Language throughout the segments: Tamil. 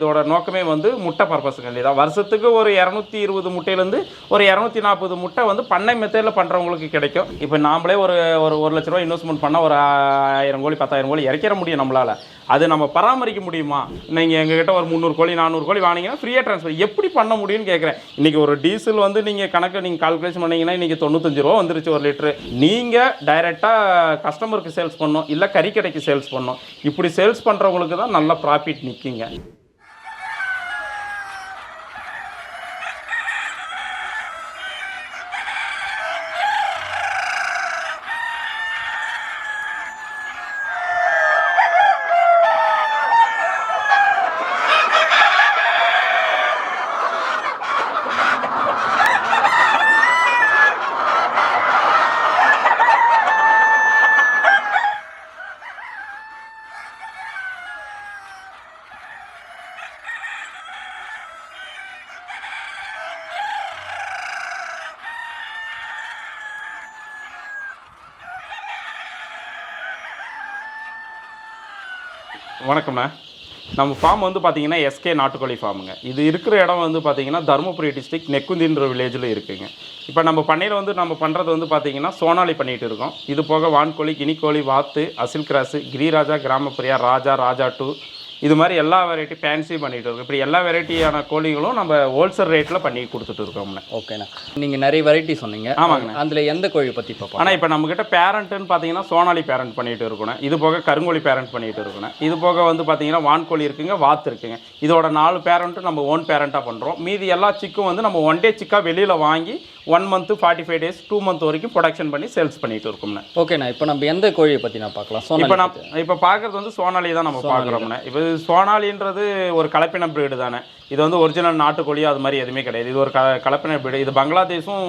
இதோட நோக்கமே வந்து முட்டை பர்பஸுக்கு தான் வருஷத்துக்கு ஒரு இரநூத்தி இருபது முட்டையிலேருந்து ஒரு இரநூத்தி நாற்பது முட்டை வந்து பண்ணை மெத்தடில் பண்ணுறவங்களுக்கு கிடைக்கும். இப்போ நாமளே ஒரு ஒரு ஒரு லட்ச ரூபா இன்வெஸ்ட்மெண்ட் பண்ணால் ஒரு ஆயிரம் கோழி பத்தாயிரம் கோழி இறக்கிற முடியும் நம்மளால். அது நம்ம பராமரிக்க முடியுமா? நீங்கள் எங்ககிட்ட ஒரு முந்நூறு கோழி நானூறு கோழி வாங்கினீங்கன்னா ஃப்ரீயாக ட்ரான்ஸ்ஃபர் எப்படி பண்ண முடியும்னு கேட்குறேன் இன்றைக்கி ஒரு டீசல் வந்து நீங்கள் கணக்கு நீங்கள் கால்குலேஷன் பண்ணிங்கன்னா இன்றைக்கி தொண்ணூத்தஞ்சு ரூபா வந்துருச்சு ஒரு லிட்ரு நீங்கள் டைரெக்டாக கஸ்டமருக்கு சேல்ஸ் பண்ணணும் இல்லை கறிக்கடைக்கு சேல்ஸ் பண்ணணும். இப்படி சேல்ஸ் பண்ணுறவங்களுக்கு தான் நல்ல ப்ராஃபிட் நிற்கிங்க வணக்கம்ண்ணா. நம்ம ஃபார்ம் வந்து பார்த்தீங்கன்னா எஸ்கே நாட்டுக்கோழி ஃபார்முங்க இது இருக்கிற இடம் வந்து பார்த்தீங்கன்னா தருமபுரி டிஸ்ட்ரிக்ட் நெக்குந்தின்ற வில்லேஜில் இருக்குதுங்க இப்போ நம்ம பண்ணையில் வந்து நம்ம பண்ணுறது வந்து பார்த்தீங்கன்னா சோனாலி பண்ணிகிட்டு இருக்கோம். இது போக வான்கோழி கினிக்கோழி வாத்து அசில் கிராஸு கிரிராஜா கிராமப்பிரியா ராஜா ராஜா டூ இது மாதிரி எல்லா வெரைட்டி ஃபேன்சி பண்ணிகிட்டு இருக்கோம். இப்படி எல்லா வெரைட்டியான கோழிகளும் நம்ம ஹோல்சேல் ரேட்டில் பண்ணி கொடுத்துட்டு இருக்கோம்ண்ணே ஓகேண்ணா நீங்கள் நிறைய வெரைட்டி சொன்னீங்க. ஆமாங்கண்ணா. அதில் எந்த கோழி பற்றி பார்ப்போம் ஆனால் இப்போ நம்மக்கிட்ட பேரண்ட்டுன்னு பார்த்தீங்கன்னா சோனாலி பேரண்ட் பண்ணிட்டு இருக்கணும் இது போக கருங்கோழி பேரண்ட் பண்ணிட்டு இருக்கணும் இது போக வந்து பார்த்தீங்கன்னா வான்கோழி இருக்குங்க வாத்து இருக்குங்க. இதோட நாலு பேரண்ட்டும் நம்ம ஓன் பேரண்ட்டாக பண்ணுறோம் மீதி எல்லா சிக்கும் வந்து நம்ம ஒன் டே சிக்காக வெளியில் வாங்கி one month forty five days two month வரைக்கும் ப்ரொடக்ஷன் பண்ணி சேல்ஸ் பண்ணிட்டு இருக்கோம்ண்ணே ஓகேண்ணா இப்போ நம்ம எந்த கோழியை பற்றி நான் பார்க்கலாம்? இப்போ சோனாலி நான் இப்போ பார்க்குறது வந்து சோனாலி தான் நம்ம பார்க்குறோம்ண்ணே இப்போ இது சோனாலின்றது ஒரு கலப்பின பிரீடு தானே. இது வந்து ஒரிஜினல் நாட்டுக்கோழியோ அது மாதிரி எதுவுமே கிடையாது. இது ஒரு க கலப்பின பிரீடு இது பங்களாதேஷும்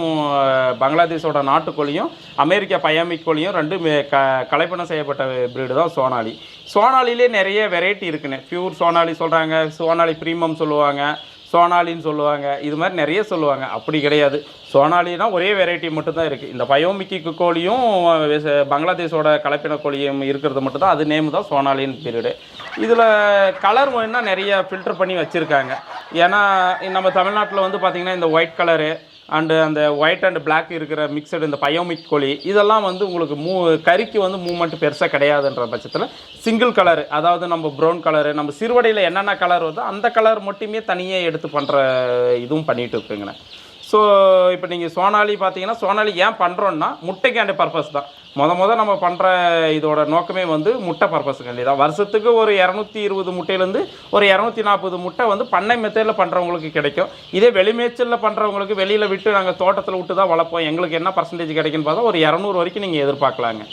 பங்களாதேஷோட நாட்டுக்கோழியும் அமெரிக்கா பயாமிக் கோழியும் ரெண்டும் க கலப்பினம் செய்யப்பட்ட பிரீடு தான் சோனாலி. சோனாலிலே நிறைய வெரைட்டி இருக்குண்ணே பியூர் சோனாலி சொல்கிறாங்க சோனாலி ப்ரீமியம் சொல்லுவாங்க. சோனாலின்னு சொல்லுவாங்க. இது மாதிரி நிறைய சொல்லுவாங்க. அப்படி கிடையாது. சோனாலினா ஒரே வெரைட்டி மட்டும்தான் இருக்குது இந்த பயோமிக்கு கோழியும் பங்களாதேஷோட கலப்பின கோழியும் இருக்கிறது மட்டும்தான். அது நேம் தான் சோனாலின்னு பீரியடு இதில் கலர் வேணால் நிறைய ஃபில்டர் பண்ணி வச்சுருக்காங்க. ஏன்னா நம்ம தமிழ்நாட்டில் வந்து பார்த்திங்கன்னா இந்த ஒயிட் கலரு அண்டு uh, அந்த ஒயிட் அண்ட் பிளாக் இருக்கிற மிக்சடு இந்த பயோமிக் கோழி இதெல்லாம் வந்து உங்களுக்கு மூ கறிக்கு வந்து மூமெண்ட் பெருசாக கிடையாதுன்ற பட்சத்தில் சிங்கிள் கலர் அதாவது நம்ம ப்ரௌன் கலரு நம்ம சிறுவடையில் என்னென்ன கலர் வருதோ அந்த கலர் மட்டுமே தனியாக எடுத்து பண்ணுற இதுவும் பண்ணிகிட்டு இருக்குங்கண்ணே ஸோ இப்போ நீங்கள் சோனாலி பார்த்தீங்கன்னா சோனாலி ஏன் பண்ணுறோன்னா முட்டைக்காண்டி பர்பஸ் தான். முத முத நம்ம பண்ணுற இதோட நோக்கமே வந்து முட்டை பர்பஸுக்காண்டி தான் வருஷத்துக்கு ஒரு இரநூத்தி இருபது முட்டையிலேருந்து ஒரு இரநூத்தி நாற்பது முட்டை வந்து பண்ணை மெத்தடில் பண்ணுறவங்களுக்கு கிடைக்கும். இதே வெளிமேச்சலில் பண்ணுறவங்களுக்கு வெளியில் விட்டு நாங்கள் தோட்டத்தில் விட்டு தான் வளர்ப்போம். எங்களுக்கு என்ன பர்சன்டேஜ் கிடைக்குன்னு பார்த்தா ஒரு இரநூறு வரைக்கும் நீங்கள் எதிர்பார்க்கலாங்க.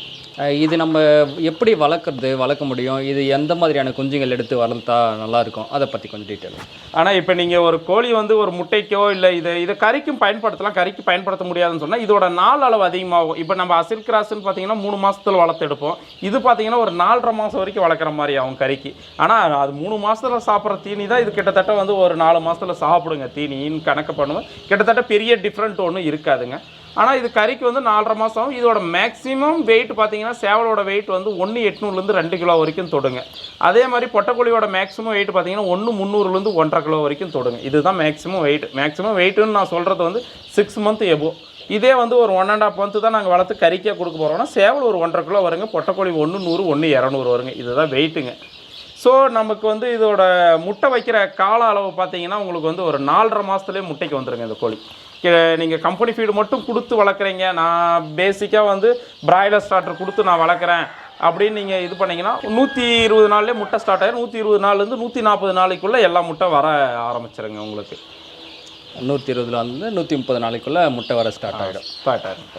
இது நம்ம எப்படி வளர்க்குறது வளர்க்க முடியும்? இது எந்த மாதிரியான குஞ்சுகள் எடுத்து வளர்த்தா நல்லாயிருக்கும் அதை பற்றி கொஞ்சம் டீட்டெயில் ஆனால் இப்போ நீங்கள் ஒரு கோழி வந்து ஒரு முட்டைக்கோ இல்லை இதை இதை கறிக்கும் பயன்படுத்தலாம் கறிக்கு பயன்படுத்த முடியாதுன்னு சொன்னால் இதோட நாள் அளவு அதிகமாகும். இப்போ நம்ம அசில் கிராஸ்ன்னு பார்த்தீங்கன்னா மூணு மாதத்தில் வளர்த்து எடுப்போம். இது பார்த்தீங்கன்னா ஒரு நாலரை மாதம் வரைக்கும் வளர்க்குற மாதிரி ஆகும் கறிக்கு. ஆனால் அது மூணு மாதத்தில் சாப்பிட்ற தீனி தான் இது கிட்டத்தட்ட வந்து ஒரு நாலு மாதத்தில் சாப்பிடுங்க. தீனின்னு கணக்கு பண்ணுவோம். கிட்டத்தட்ட பெரிய டிஃப்ரெண்ட் ஒன்றும் இருக்காதுங்க. ஆனால் இது கறிக்கு வந்து நாலரை மாதம் ஆகும். இதோட மேக்ஸிமம் வெயிட் பார்த்தீங்கன்னா சேவலோட வெயிட் வந்து ஒன்று எட்நூறுலேருந்து ரெண்டு கிலோ வரைக்கும் தொடுங்க. அதே மாதிரி பொட்டக்கோழியோட மேக்ஸிமம் வெயிட் பார்த்தீங்கன்னா ஒன்று முந்நூறுலேருந்து ஒன்றரை கிலோ வரைக்கும் தொடுங்க. இதுதான் மேக்ஸிமம் வெயிட் மேக்ஸிமம் வெயிட்டுன்னு நான் சொல்கிறது வந்து சிக்ஸ் மந்த் எபோ இதே வந்து ஒரு ஒன் அண்ட் ஆஃப் மந்த்து தான் நாங்கள் வளர்த்து கறிக்கே கொடுக்க போகிறோம்னா சேவல் ஒரு ஒன்றரை கிலோ வருங்க பொட்டக்கோழி ஒன்று நூறு ஒன்று இரநூறு வருங்க. இதுதான் வெயிட்டுங்க ஸோ நமக்கு வந்து இதோட முட்டை வைக்கிற கால அளவு பார்த்தீங்கன்னா உங்களுக்கு வந்து ஒரு நாலரை மாதத்துலேயே முட்டைக்கு வந்துருங்க இந்த கோழி. நீங்கள் கம்பெனி ஃபீடு மட்டும் கொடுத்து வளர்க்குறீங்க. நான் பேசிக்காக வந்து பிராய்லர் ஸ்டார்டர் கொடுத்து நான் வளர்க்குறேன். அப்படின்னு நீங்கள் இது பண்ணீங்கன்னா நூற்றி இருபது நாள்லேயே முட்டை ஸ்டார்ட் ஆயிரும். நூற்றி இருபது நாள்லேருந்து நூற்றி நாற்பது நாளைக்குள்ளே எல்லா முட்டை வர ஆரம்பிச்சிருங்க உங்களுக்கு. நூற்றி இருபதுல வந்து நூற்றி முப்பது நாளைக்குள்ளே முட்டை வர ஸ்டார்ட் ஆகிடும் ஸ்டார்ட் ஆயிரும்.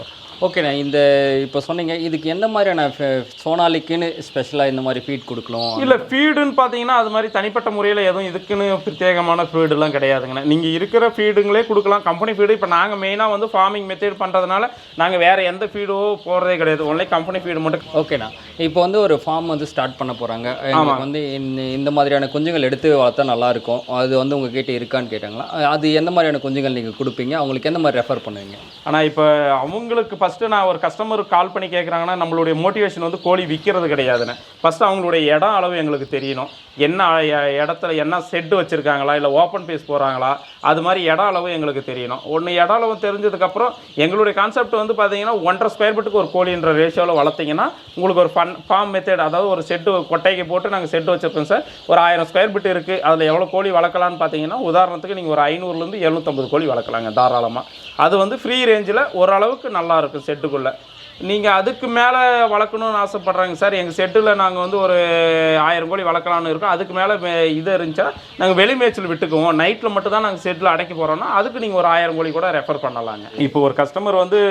ஓகேண்ணா இந்த இப்போ சொன்னீங்க இதுக்கு எந்த மாதிரியான சோனாலிக்குன்னு ஸ்பெஷலாக இந்த மாதிரி ஃபீட் கொடுக்கலாம்? இல்லை ஃபீடுன்னு பார்த்தீங்கன்னா அது மாதிரி தனிப்பட்ட முறையில் எதுவும் இதுக்குன்னு பிரத்யேகமான ஃபீடுலாம் கிடையாதுங்கண்ணா. நீங்கள் இருக்கிற ஃபீடுங்களே கொடுக்கலாம். கம்பெனி ஃபீடு இப்போ நாங்கள் மெயினாக வந்து ஃபார்மிங் மெத்தட் பண்ணுறதுனால நாங்கள் வேறு எந்த ஃபீடோ போகிறதே கிடையாது. ஒன்லி கம்பெனி ஃபீடு மட்டும் ஓகேண்ணா இப்போ வந்து ஒரு ஃபார்ம் வந்து ஸ்டார்ட் பண்ண போகிறாங்க வந்து இந்த மாதிரியான குஞ்சுகள் எடுத்து வளர்த்தா நல்லா இருக்கும் அது வந்து உங்ககிட்ட இருக்கான்னு கேட்டாங்களா? அது எந்த மாதிரியான குஞ்சுகள் நீங்கள் கொடுப்பீங்க? அவங்களுக்கு எந்த மாதிரி ரெஃபர் பண்ணுவீங்க? ஆனால் இப்போ அவங்களுக்கு ஃபஸ்ட்டு நான் ஒரு கஸ்டமருக்கு கால் பண்ணி கேட்குறாங்கன்னா நம்மளுடைய மோட்டிவேஷன் வந்து கோழி விற்கிறது கிடையாதுன்னு. ஃபஸ்ட்டு அவங்களுடைய இடம் அளவு எங்களுக்கு தெரியணும். என்ன இடத்துல என்ன செட்டு வச்சுருக்காங்களா இல்லை ஓப்பன் பேஸ் போகிறாங்களா அது மாதிரி இட அளவு எங்களுக்கு தெரியணும். ஒன்று இட அளவு தெரிஞ்சதுக்கப்புறம் எங்களுடைய கான்செப்ட் வந்து பார்த்தீங்கன்னா ஒன்றரை ஸ்கொயர் ஃபீட்டுக்கு ஒரு கோழின்ற ரேஷியோவில் வளர்த்தீங்கன்னா உங்களுக்கு ஒரு ஃபன் ஃபார்ம் மெத்தட் அதாவது ஒரு செட்டு கொட்டைக்கு போட்டு நாங்கள் செட்டு வச்சுருக்கோம் சார். ஒரு ஆயிரம் ஸ்கொயர் ஃபீட் இருக்குது அதில் எவ்வளோ கோழி வளர்க்கலான்னு பார்த்தீங்கன்னா உதாரணத்துக்கு நீங்கள் ஒரு ஐநூறுலேருந்து எழுநூற்றம்பது கோழி வளர்க்கலாங்க தாராளமாக அது வந்து ஃப்ரீ ரேஞ்சில் ஓரளவுக்கு நல்லாயிருக்கும் செட்டுக்குள்ளே நீங்கள் அதுக்கு மேலே வளர்க்கணும்னு ஆசைப்பட்றாங்க. சார் எங்கள் செட்டில் நாங்கள் வந்து ஒரு ஆயிரம் கோழி வளர்க்கலான்னு இருக்கோம். அதுக்கு மேலே இது இருந்துச்சா நாங்கள் வெளி மேய்ச்சல் விட்டுக்குவோம். நைட்டில் மட்டும் தான் நாங்கள் செட்டில் அடைக்க போகிறோம்னா அதுக்கு நீங்கள் ஒரு ஆயிரம் கோழி கூட ரெஃபர் பண்ணலாங்க. இப்போ ஒரு கஸ்டமர் வந்து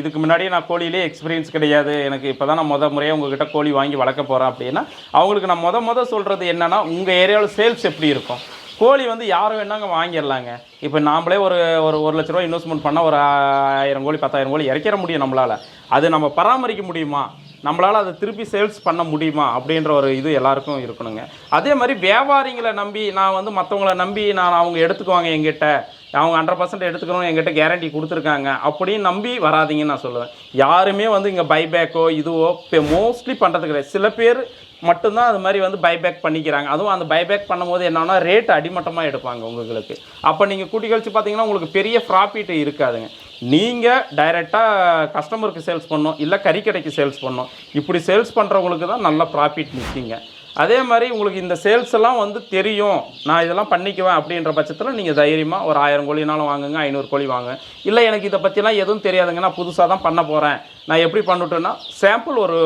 இதுக்கு முன்னாடியே நான் கோழியிலே எக்ஸ்பீரியன்ஸ் கிடையாது. எனக்கு இப்போ தான் நான் முத முறையாக உங்ககிட்ட கோழி வாங்கி வளர்க்க போகிறேன் அப்படின்னா அவங்களுக்கு நான் முத முத சொல்கிறது என்னன்னா உங்கள் ஏரியாவில் சேல்ஸ் எப்படி இருக்கும்? கோழி வந்து யாரும் வேணாங்க வாங்கிடலாங்க. இப்போ நாம்ளே ஒரு ஒரு ஒரு லட்ச ரூபா இன்வெஸ்ட்மெண்ட் பண்ணால் ஒரு ஆயிரம் கோழி பத்தாயிரம் கோழி இறக்கிற முடியும் நம்மளால். அது நம்ம பராமரிக்க முடியுமா? நம்மளால் அதை திருப்பி சேல்ஸ் பண்ண முடியுமா? அப்படின்ற ஒரு இது எல்லாருக்கும் இருக்கணுங்க. அதே மாதிரி வியாபாரிங்களை நம்பி நான் வந்து மற்றவங்கள நம்பி நான் அவங்க எடுத்துக்குவாங்க எங்கிட்ட அவங்க ஹண்ட்ரட் பர்சன்ட் எடுத்துக்கணும் எங்கிட்ட கேரண்டி கொடுத்துருக்காங்க. அப்படின்னு நம்பி வராதிங்கன்னு நான் சொல்லுவேன். யாருமே வந்து இங்கே பைபேக்கோ இதுவோ இப்போ மோஸ்ட்லி பண்ணுறது கிடையாது. சில பேர் மட்டும்தான் அது மாதிரி வந்து பைபேக் பண்ணிக்கிறாங்க. அதுவும் அந்த பைபேக் பண்ணும்போது என்னென்னா ரேட் அடிமட்டமாக எடுப்பாங்க உங்களுக்கு. அப்போ நீங்கள் கூட்டி கழிச்சு பார்த்தீங்கன்னா உங்களுக்கு பெரிய ப்ராஃபிட் இருக்காதுங்க. நீங்கள் டைரெக்டாக கஸ்டமருக்கு சேல்ஸ் பண்ணணும் இல்லை கறிக்கடைக்கு சேல்ஸ் பண்ணணும். இப்படி சேல்ஸ் பண்ணுறவங்களுக்கு தான் நல்ல ப்ராஃபிட் நிற்கிங்க அதே மாதிரி உங்களுக்கு இந்த சேல்ஸ் எல்லாம் வந்து தெரியும். நான் இதெல்லாம் பண்ணிக்குவேன் அப்படின்ற பட்சத்தில் நீங்கள் தைரியமாக ஒரு ஆயிரம் கோழினாலும் வாங்குங்க ஐநூறு கோழி வாங்க இல்லை எனக்கு இதை பற்றிலாம் எதுவும் தெரியாதுங்க. நான் புதுசாக தான் பண்ண போகிறேன் நான் எப்படி பண்ணிட்டேன்னா சாம்பிள் ஒரு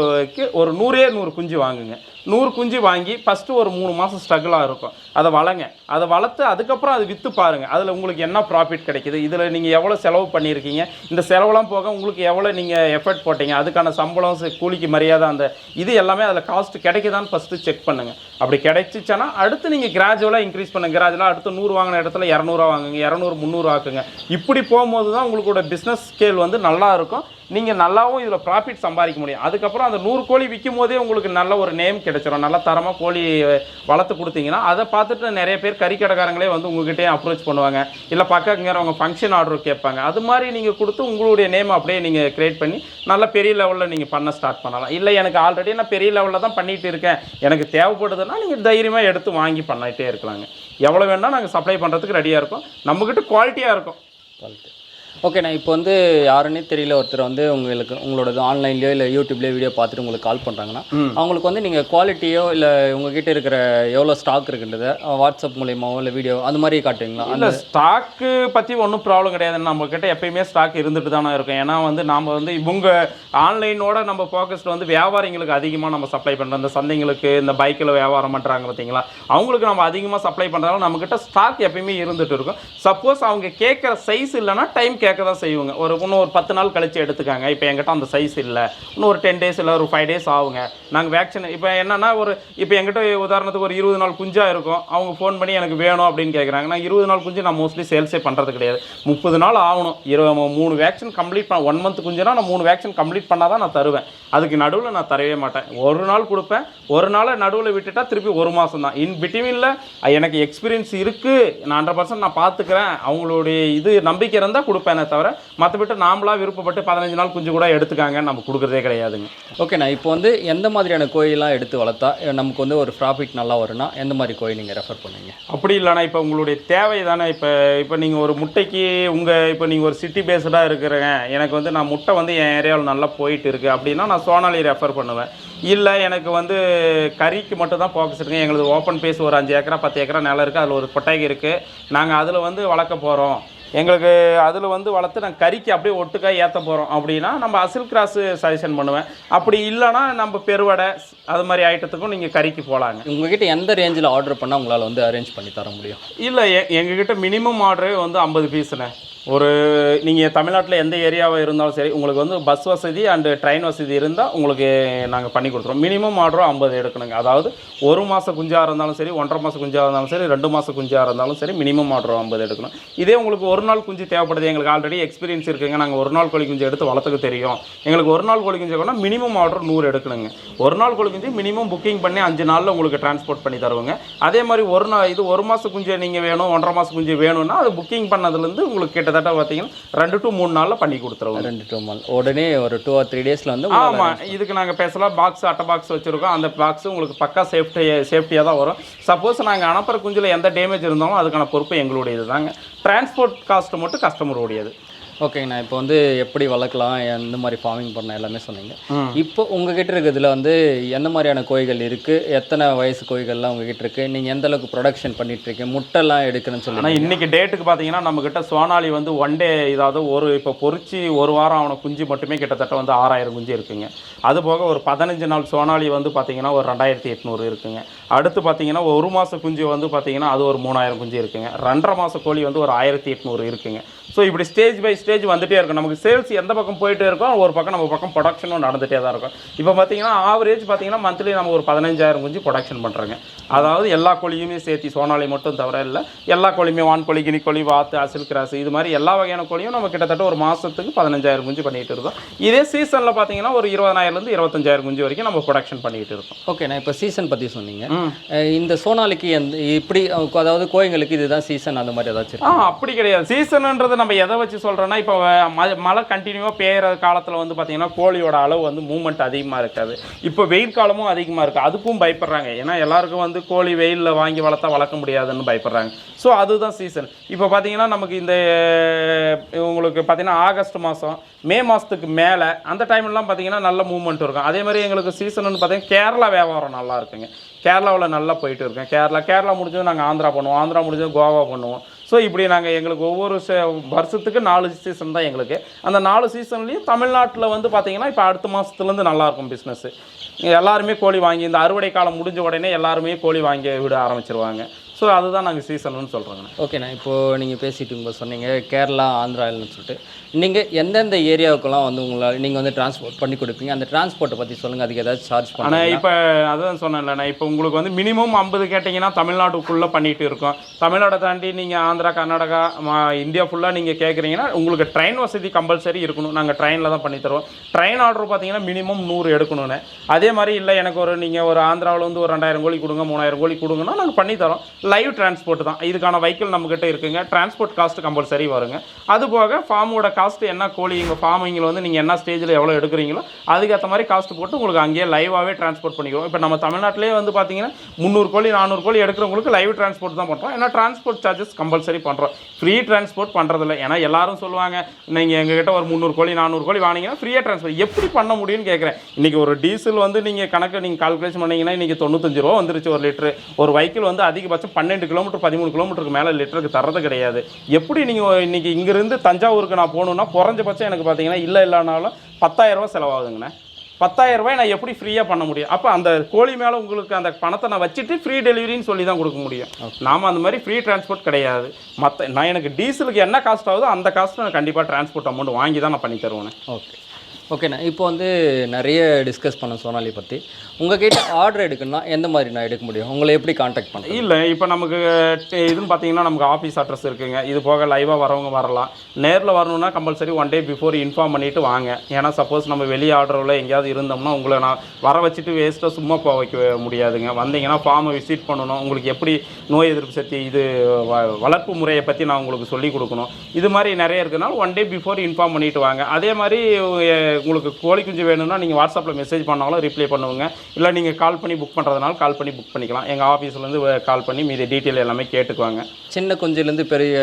ஒரு நூறே நூறு குஞ்சு வாங்குங்க. நூறு குஞ்சு வாங்கி ஃபஸ்ட்டு ஒரு மூணு மாதம் ஸ்ட்ரகிளாக இருக்கும். அதை வளங்க. அதை வளர்த்து அதுக்கப்புறம் அது விற்று பாருங்கள் அதில் உங்களுக்கு என்ன ப்ராஃபிட் கிடைக்கிது? இதில் நீங்கள் எவ்வளோ செலவு பண்ணியிருக்கீங்க? இந்த செலவெல்லாம் போக உங்களுக்கு எவ்வளோ நீங்கள் எஃபர்ட் போட்டீங்க? அதுக்கான சம்பளம் கூலிக்கு மரியாதை அந்த இது எல்லாமே அதில் காஸ்ட் கிடைக்குதான்னு ஃபஸ்ட்டு செக் பண்ணுங்கள் அப்படி கிடைச்சிச்சேன்னா அடுத்து நீங்கள் கிராஜுவலாக இன்க்ரீஸ் பண்ணுங்க. கிராஜுவலாக அடுத்து நூறு வாங்கின இடத்துல இரநூறுவா வாங்குங்க. இரநூறு முந்நூறு ஆக்குங்க. இப்படி போகும்போது தான் உங்களுக்கோட பிஸ்னஸ் ஸ்கேல் வந்து நல்லா இருக்கும். நீங்கள் நல்லாவும் இதில் ப்ராஃபிட் சம்பாதிக்க முடியும். அதுக்கப்புறம் அந்த நூறு கோழி விற்கும் போதே உங்களுக்கு நல்ல ஒரு நேம் கிடைச்சிடும் நல்ல தரமாக கோழி வளர்த்து கொடுத்தீங்கன்னா அதை பார்த்துட்டு நிறைய பேர் கறிக்கடைக்காரங்களே வந்து உங்ககிட்டயே அப்ரோச் பண்ணுவாங்க. இல்லை பக்கங்கிறவங்க ஃபங்க்ஷன் ஆர்டர் கேட்பாங்க. அது மாதிரி நீங்கள் கொடுத்து உங்களுடைய நேம் அப்படியே நீங்கள் க்ரியேட் பண்ணி நல்ல பெரிய லெவலில் நீங்கள் பண்ண ஸ்டார்ட் பண்ணலாம். இல்லை எனக்கு ஆல்ரெடி நான் பெரிய லெவலில் தான் பண்ணிகிட்டு இருக்கேன். எனக்கு தேவைப்படுதுன்னா நீங்கள் தைரியமாக எடுத்து வாங்கி பண்ணிகிட்டே இருக்கலாங்க. எவ்வளோ வேணால் நாங்கள் சப்ளை பண்ணுறதுக்கு ரெடியாக இருக்கோம். நம்மக்கிட்ட குவாலிட்டியாக இருக்கும். குவாலிட்டி ஓகேண்ணா இப்போ வந்து யாருன்னே தெரியல. ஒருத்தர் வந்து உங்களுக்கு உங்களோட ஆன்லைன்லேயோ இல்லை யூடியூப்லேயோ வீடியோ பார்த்துட்டு உங்களுக்கு கால் பண்ணுறாங்கன்னா அவங்களுக்கு வந்து நீங்கள் குவாலிட்டியோ இல்லை உங்ககிட்ட இருக்கிற எவ்வளோ ஸ்டாக் இருக்குன்றத வாட்ஸ்அப் மூலியமாவோ இல்லை வீடியோ அந்த மாதிரி காட்டுவீங்களா? இல்லை ஸ்டாக்கு பற்றி ஒன்றும் ப்ராப்ளம் கிடையாது. நம்ம கிட்ட எப்பயுமே ஸ்டாக் இருந்துட்டு தானே இருக்கும். ஏன்னா வந்து நாம் வந்து இவங்க ஆன்லைனோட நம்ம ஃபோக்கஸ்ட் வந்து வியாபாரிங்களுக்கு அதிகமாக நம்ம சப்ளை பண்ணுறோம் இந்த சந்தைங்களுக்கு இந்த பைக்கில் வியாபாரம் பண்ணுறாங்க பார்த்தீங்களா அவங்களுக்கு நம்ம அதிகமாக சப்ளை பண்ணுறதால நம்மக்கிட்ட ஸ்டாக் எப்பயுமே இருந்துட்டு இருக்கும். சப்போஸ் அவங்க கேட்குற சைஸ் இல்லைன்னா டைம் கேட்க தான் செய்வோங்க. ஒரு இன்னும் ஒரு பத்து நாள் கழித்து எடுத்துக்காங்க. இப்போ எங்கிட்ட அந்த சைஸ் இல்லை. இன்னும் ஒரு டென் டேஸ் இல்லை ஒரு ஃபைவ் டேஸ் ஆகுங்க. நாங்கள் வேக்சின் இப்போ என்னன்னா ஒரு இப்போ எங்கிட்ட உதாரணத்துக்கு ஒரு இருபது நாள் குஞ்சாக இருக்கும். அவங்க ஃபோன் பண்ணி எனக்கு வேணும் அப்படின்னு கேட்குறாங்க நான் இருபது நாள் குஞ்சு நான் மோஸ்ட்லி சேல்ஸே பண்ணுறது கிடையாது. முப்பது நாள் ஆகணும். இருபது மூணு வேக்சின் கம்ப்ளீட் பண்ண ஒன் மந்த் குஞ்சுனா நான் மூணு வேக்சின் கம்ப்ளீட் பண்ணால் தான் நான் தருவேன். அதுக்கு நடுவில் நான் தரவே மாட்டேன். ஒரு நாள் கொடுப்பேன். ஒரு நாளை நடுவில் விட்டுட்டா திருப்பி ஒரு மாதம் தான். இன் பிட்வீனில் எனக்கு எக்ஸ்பீரியன்ஸ் இருக்குது நான் ஹண்ட்ரட் பர்சன்ட் நான் பார்த்துக்கிறேன் அவங்களுடைய இது நம்பிக்கை இருந்தால் கொடுப்பேன். தவிர மற்றபடி நாமளா விருப்பப்பட்டு பதினஞ்சு நாள் குஞ்சு கூட எடுத்துக்காங்க நம்ம கொடுக்குறதே கிடையாதுங்க. ஓகேண்ணா இப்போ வந்து எந்த மாதிரியான கோயிலாம் எடுத்து வளர்த்தா நமக்கு வந்து ஒரு ப்ராஃபிட் நல்லா வரும்னா எந்த மாதிரி கோயில் நீங்கள் ரெஃபர் பண்ணுவீங்க? அப்படி இல்லைண்ணா இப்போ உங்களுடைய தேவை தானே இப்போ இப்போ நீங்கள் ஒரு முட்டைக்கு உங்கள் இப்போ நீங்கள் ஒரு சிட்டி பேஸ்டாக இருக்கிறேங்க எனக்கு வந்து நான் முட்டை வந்து என் ஏரியாவில் நல்லா போயிட்டு இருக்கு. அப்படின்னா நான் சோனாலி ரெஃபர் பண்ணுவேன். இல்லை எனக்கு வந்து கறிக்கு மட்டும் தான் ஃபோக்கஸ் இருக்குங்க. எங்களுக்கு ஓப்பன் பேஸ் ஒரு அஞ்சு ஏக்கரா பத்து ஏக்கரா நிலம் இருக்குது அதில் ஒரு கொட்டகை இருக்குது நாங்கள் அதில் வந்து வளர்க்க போகிறோம் எங்களுக்கு அதில் வந்து வளர்த்து நாங்கள் கறிக்கு அப்படியே ஒட்டுக்கா ஏற்ற போகிறோம் அப்படின்னா நம்ம அசில் கிராஸு சஜஷன் பண்ணுவேன். அப்படி இல்லைன்னா நம்ம பெருவடை அது மாதிரி ஐட்டத்துக்கும் நீங்கள் கறிக்கு போகலாங்க உங்ககிட்ட எந்த ரேஞ்சில் ஆர்டர் பண்ணால் உங்களால் வந்து அரேஞ்ச் பண்ணி தர முடியும்? இல்லை எ எங்ககிட்ட மினிமம் ஆர்டரே வந்து ஐம்பது பீஸுண்ணே ஒரு நீங்கள் தமிழ்நாட்டில் எந்த ஏரியாவாக இருந்தாலும் சரி உங்களுக்கு வந்து பஸ் வசதி அண்டு ட்ரெயின் வசதி இருந்தால் உங்களுக்கு நாங்கள் பண்ணி கொடுத்துருவோம். மினிமம் ஆர்டரும் ஐம்பது எடுக்கணுங்க. அதாவது ஒரு மாத குஞ்சாக இருந்தாலும் சரி ஒன்றரை மாதம் குஞ்சாக இருந்தாலும் சரி ரெண்டு மாதம் குஞ்சாக இருந்தாலும் சரி மினிமம் ஆர்டர் ஐம்பது எடுக்கணும். இதே உங்களுக்கு ஒரு நாள் குஞ்சு தேவைப்படுது. எங்களுக்கு ஆல்ரெடி எக்ஸ்பீரியன்ஸ் இருக்குங்க. நாங்கள் ஒரு நாள் கோழி குஞ்சு எடுத்து வளர்த்துக்க தெரியும். எங்களுக்கு ஒரு நாள் கோழி குஞ்சு வேணால் மினிமம் ஆர்டர் நூறு எடுக்கணுங்க. ஒரு நாள் கோழி குஞ்சு மினிமம் புக்கிங் பண்ணி அஞ்சு நாளில் உங்களுக்கு டிரான்ஸ்போர்ட் பண்ணி தருவாங்க. அதே மாதிரி ஒரு நாள் இது ஒரு மாத குஞ்சு நீங்கள் வேணும் ஒன்றரை மாதம் குஞ்சு வேணும்னா அது புக்கிங் பண்ணதுலேருந்து உங்களுக்கு கிட்டத்தட்ட கிட்டத்தட்ட பார்த்தீங்கன்னா ரெண்டு டு மூணு நாளில் பண்ணி கொடுத்துருவோம். ரெண்டு டூ மந்த் உடனே ஒரு டூ ஆர் த்ரீ டேஸில் வந்து ஆமாம் இதுக்கு நாங்கள் பேசலாம். பாக்ஸ் அட்டை பாக்ஸ் வச்சுருக்கோம். அந்த பாக்ஸ் உங்களுக்கு பக்கா சேஃப்டி சேஃப்டியாக தான் வரும். சப்போஸ் நாங்கள் அனுப்புகிற குஞ்சில் எந்த டேமேஜ் இருந்தாலும் அதுக்கான பொறுப்பு எங்களுடையது தாங்க. டிரான்ஸ்போர்ட் காஸ்ட்டு மட்டும் கஸ்டமருடையது ஓகேங்கண்ணா இப்போ வந்து எப்படி வளர்க்கலாம் எந்த மாதிரி ஃபார்மிங் பண்ண எல்லாமே சொன்னீங்க. இப்போ உங்ககிட்ட இருக்கிறதுல வந்து எந்த மாதிரியான கோழிகள் இருக்குது எத்தனை வயசு கோழிகள்லாம் உங்ககிட்ட இருக்குது நீங்கள் எந்த அளவுக்கு ப்ரொடக்ஷன் பண்ணிட்டு இருக்கீங்க? முட்டைலாம் எடுக்கணும்னு சொல்லி ஆனால் இன்னைக்கு டேட்டுக்கு பார்த்தீங்கன்னா நம்மக்கிட்ட சோனாலி வந்து ஒன் டே இதாவது ஒரு இப்போ பொறிச்சு ஒரு வாரம் அவனை குஞ்சு மட்டுமே கிட்டத்தட்ட வந்து ஆறாயிரம் குஞ்சு இருக்குங்க. அது போக ஒரு பதினஞ்சு நாள் சோனாலி வந்து பார்த்தீங்கன்னா ஒரு ரெண்டாயிரத்தி எட்நூறு இருக்குங்க. அடுத்து பார்த்தீங்கன்னா ஒரு மாத குஞ்சு வந்து பார்த்தீங்கன்னா அது ஒரு மூணாயிரம் குஞ்சு இருக்குங்க. ரெண்டரை மாத கோழி வந்து ஒரு ஆயிரத்தி எட்நூறு இருக்குங்க. ஸோ இப்படி ஸ்டேஜ் பை ஸ்டேஜ் வந்துட்டே இருக்கும். நமக்கு சேல்ஸ் எந்த பக்கம் போயிட்டே இருக்கும் ஒரு பக்கம் நம்ம பக்கம் ப்ரொடக்ஷனும் நடந்துகிட்டே தான் இருக்கும். இப்போ பார்த்தீங்கன்னா ஆவரேஜ் பார்த்தீங்கன்னா மந்த்லி நம்ம ஒரு பதினஞ்சாயிரம் குஞ்சு ப்ரொடக்ஷன் பண்ணுறோங்க அதாவது எல்லா கோழியுமே சேர்த்து சோனாலி மட்டும் தவிர இல்லை எல்லா கோழியுமே வான் கோழி கினி கோழி வாத்து அசில் கிராஸ் இது மாதிரி எல்லா வகையான கோழியும் நம்ம கிட்டத்தட்ட ஒரு மாதத்துக்கு பதினஞ்சாயிரம் குஞ்சு பண்ணிகிட்டு இருக்கோம். இதே சீசனில் பார்த்தீங்கன்னா ஒரு இருபதாயிரம்லேருந்து இருபத்தஞ்சாயிரம் குஞ்சு வரைக்கும் நம்ம ப்ரொடக்ஷன் பண்ணிக்கிட்டு இருக்கோம். ஓகேண்ணா இப்போ சீசன் பற்றி சொன்னீங்க. இந்த சோனாலிக்கு எந்த இப்படி அதாவது கோழிங்களுக்கு இதுதான் சீசன் அந்த மாதிரி ஏதாச்சும் ஆ அப்படி கிடையாது. சீசனுன்றது நம்ம நம்ம எதை வச்சு சொல்கிறோன்னா இப்போ ம- மழை கண்டினியூவாக பெய்கிற காலத்தில் வந்து பார்த்தீங்கன்னா கோழியோட அளவு வந்து மூவ்மெண்ட் அதிகமாக இருக்காது. இப்போ வெயில் காலமும் அதிகமாக இருக்குது அதுக்கும் பயப்படுறாங்க. ஏன்னா எல்லாருக்கும் வந்து கோழி வெயிலில் வாங்கி வளர்த்தா வளர்க்க முடியாதுன்னு பயப்படுறாங்க. ஸோ அதுதான் சீசன் இப்போ பார்த்தீங்கன்னா நமக்கு இந்த உங்களுக்கு பார்த்திங்கன்னா ஆகஸ்ட் மாதம் மே மாதத்துக்கு மேலே அந்த டைம்லாம் பார்த்தீங்கன்னா நல்ல மூவ்மெண்ட் இருக்கும். அதே மாதிரி எங்களுக்கு சீசனுன்னு பார்த்தீங்கன்னா கேரளா வியாபாரம் நல்லா இருக்குங்க. கேரளாவில் நல்லா போயிட்டு இருக்கேன் கேரளா கேரளா முடிஞ்சதும் நாங்கள் ஆந்திரா பண்ணுவோம். ஆந்திரா முடிஞ்சதும் கோவா பண்ணுவோம். ஸோ இப்படி நாங்கள் எங்களுக்கு ஒவ்வொரு வருஷத்துக்கு நாலு சீசன் தான் எங்களுக்கு. அந்த நாலு சீசன்லேயும் தமிழ்நாட்டில் வந்து பார்த்தீங்கன்னா இப்போ அடுத்த மாதத்துலேருந்து நல்லாயிருக்கும் பிஸ்னஸ்ஸு எல்லாருமே கோழி வாங்கி இந்த அறுவடை காலம் முடிஞ்ச உடனே எல்லாருமே கோழி வாங்கி விட ஆரம்பிச்சிருவாங்க. ஸோ அதுதான் நாங்கள் சீசனுன்னு சொல்கிறோங்கண்ணா ஓகேண்ணா இப்போது நீங்கள் பேசிட்டு இருக்கும்போது சொன்னீங்க கேரளா ஆந்திரான்னு சொல்லிட்டு. நீங்கள் எந்தெந்த ஏரியாவுக்கெல்லாம் வந்து உங்களால் நீங்கள் வந்து டிரான்ஸ்போர்ட் பண்ணி கொடுப்பீங்க? அந்த டிரான்ஸ்போர்ட்டை பற்றி சொல்லுங்கள் அதுக்கு ஏதாச்சும் சார்ஜ் ஆனால் இப்போ அதான் சொன்னேன்லண்ணா இப்போ உங்களுக்கு வந்து மினிமம் ஐம்பது கேட்டிங்கன்னா தமிழ்நாட்டுக்குள்ளே பண்ணிட்டு இருக்கோம். தமிழ்நாடை தாண்டி நீங்கள் ஆந்திரா கர்நாடகா ம- இந்தியா ஃபுல்லாக நீங்கள் கேட்குறீங்கன்னா உங்களுக்கு ட்ரெயின் வசதி கம்பல்சரி இருக்கணும். நாங்கள் ட்ரெயினில் தான் பண்ணி தருவோம். ட்ரெயின் ஆர்டர் பார்த்தீங்கன்னா மினிமம் நூறு எடுக்கணும்னு. அதே மாதிரி இல்லை எனக்கு ஒரு நீங்கள் ஒரு ஆந்திராவில் வந்து ஒரு ரெண்டாயிரம் கோழி கொடுங்க மூணாயிரம் கோழி கொடுங்கன்னா நாங்கள் பண்ணி தரோம். லைவ் டிரான்ஸ்போர்ட் தான். இதுக்கான வைக்கிள் நம்மக்கிட்ட இருக்குங்க. டிரான்ஸ்போர்ட் காஸ்ட் கம்பல்சரி வருங்க. அது போக ஃபார்மோட காஸ்ட் என்ன கோழி இங்கே ஃபார்மிங்கில் வந்து நீங்கள் என்ன ஸ்டேஜில் எவ்வளோ எடுக்கிறீங்களோ அதுக்கேற்ற மாதிரி காஸ்ட் போட்டு உங்களுக்கு அங்கேயே லைவாகவே டிரான்ஸ்போர்ட் பண்ணிக்கிறோம். இப்போ நம்ம தமிழ்நாட்டிலே வந்து பார்த்தீங்கன்னா முந்நூறு கோழி நானூறு கோழி எடுக்கிறவங்களுக்கு லைவ் டிரான்ஸ்போர்ட் தான் பண்ணுறோம் ஏன்னா டிரான்ஸ்போர்ட் சார்ஜஸ் கம்பல்சரி பண்ணுறோம் ஃப்ரீ டிரான்ஸ்போர்ட் பண்ணுறதில்ல ஏன்னா எல்லாரும் சொல்லுவாங்க நீங்கள் எங்ககிட்ட ஒரு முந்நூறு கோழி நானூறு கோழி வாங்கினீங்கன்னா ஃப்ரீயாக டிரான்ஸ்போர்ட் எப்படி பண்ண முடியும்னு கேட்குறேன் இன்றைக்கி ஒரு டீசல் வந்து நீங்கள் கணக்கு நீங்கள் கால்குலேஷன் பண்ணிங்கன்னா இன்றைக்கி தொண்ணூத்தஞ்சு ரூபா வந்துருச்சு ஒரு லிட்டரு ஒரு வைக்கிள் வந்து அதிகபட்சம் பன்னெண்டு கிலோமீட்டர் பதிமூணு கிலோமீட்டருக்கு மேலே லிட்டருக்கு தரது கிடையாது. எப்படி நீங்கள் இன்றைக்கி இங்கேருந்து தஞ்சாவூருக்கு நான் போகணுன்னா குறைஞ்சபட்சம் எனக்கு பார்த்தீங்கன்னா இல்லை இல்லைனாலும் பத்தாயிரம் ரூபாய் செலவாகுதுங்கண்ணே. பத்தாயிரம் ரூபாய் நான் எப்படி ஃப்ரீயாக பண்ண முடியும்? அப்போ அந்த கோழி மேலே உங்களுக்கு அந்த பணத்தை நான் வச்சுட்டு ஃப்ரீ டெலிவரின்னு சொல்லி தான் கொடுக்க முடியும். நாம அந்த மாதிரி ஃப்ரீ டிரான்ஸ்போர்ட் கிடையாது. மற்ற நான் எனக்கு டீசலுக்கு என்ன காஸ்ட் ஆகுதோ அந்த காஸ்ட் நான் கண்டிப்பாக டிரான்ஸ்போர்ட் அமௌண்ட் வாங்கி தான் நான் பண்ணி தருவேன் ஓகே ஓகேண்ணா இப்போ வந்து நிறைய டிஸ்கஸ் பண்ண சோனாலி பற்றி உங்கள் கிட்ட ஆர்டர் எடுக்கணும்னா எந்த மாதிரி நான் எடுக்க முடியும்? உங்களை எப்படி காண்டாக்ட் பண்ண இல்லை இப்போ நமக்கு இதுன்னு பார்த்தீங்கன்னா நமக்கு ஆஃபீஸ் அட்ரஸ் இருக்குங்க. இது போக லைவாக வரவங்க வரலாம். நேரில் வரணும்னா compulsory one day before inform பண்ணிவிட்டு வாங்க. ஏன்னா சப்போஸ் நம்ம வெளியே ஆர்டரில் எங்கேயாவது இருந்தோம்னா உங்களை நான் வர வச்சுட்டு வேஸ்ட்டாக சும்மா போக வைக்க முடியாதுங்க. வந்தீங்கன்னா ஃபார்மை விசிட் பண்ணணும். உங்களுக்கு எப்படி நோய் எதிர்ப்பு சக்தி இது வ- வளர்ப்பு முறையை பற்றி நான் உங்களுக்கு சொல்லி கொடுக்கணும். இது மாதிரி நிறைய இருக்குதுனால ஒன் டே பிஃபோர் இன்ஃபார்ம் பண்ணிட்டு வாங்க. அதே மாதிரி உங்களுக்கு கோழி குஞ்சு வேணும்னா நீங்கள் வாட்ஸ்அப்பில் மெசேஜ் பண்ணாலும் ரிப்ளை பண்ணுவோங்க. இல்லை நீங்கள் கால் பண்ணி புக் பண்ணுறதுனால கால் பண்ணி புக் பண்ணிக்கலாம். எங்கள் ஆஃபீஸ்லேருந்து கால் பண்ணி மீதி டீட்டெயில் எல்லாமே கேட்டுக்குவாங்க. சின்ன குஞ்சுலேருந்து பெரிய